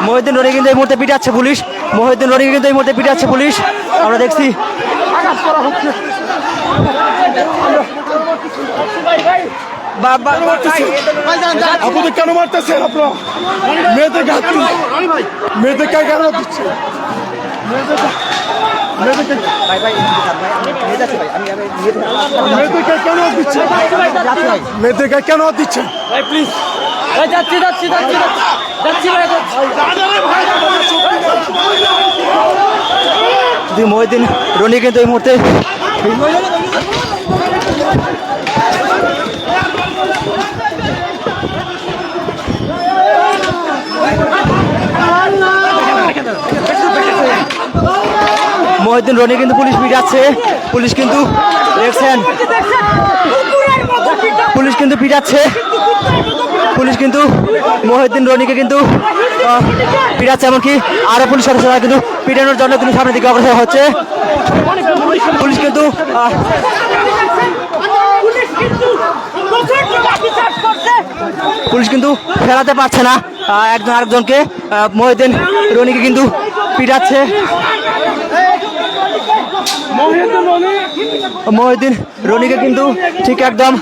মহিউদ্দিন রনি কিন্তু এই মুহূর্তে পিটাচ্ছে পুলিশ মহিউদ্দিন রনিকে কিন্তু এই মুহূর্তে পিটাচ্ছে পুলিশ আমরা দেখছি আপনাদের কেন মারতেছেন আপনারা মেয়েদের কেন দিচ্ছে মেয়েদের গায়ে কেন দিচ্ছে মেয়েদের গায়ে কেন দিচ্ছে যাচ্ছি যাচ্ছি যাচ্ছি যাচ্ছি মহিউদ্দিন রনি কিন্তু এই মুহূর্তে মহিউদ্দিন রনি কিন্তু পুলিশ পিটাচ্ছে পুলিশ কিন্তু দেখছেন। পুলিশ কিন্তু পিটাচ্ছে কিন্তু মহিউদ্দিন রনিকে কিন্তু পিটাচ্ছে এমনকি আরও পুলিশ সদস্যরা কিন্তু পিটানোর জন্য কিন্তু সামনের দিকে অগ্রসর হচ্ছে। পুলিশ কিন্তু পুলিশ কিন্তু ফেরাতে পারছে না একজন আরেকজনকে মহিউদ্দিন রনিকে কিন্তু পিটাচ্ছে। মহিউদ্দিন রনিকে কিন্তু ঠিক একদম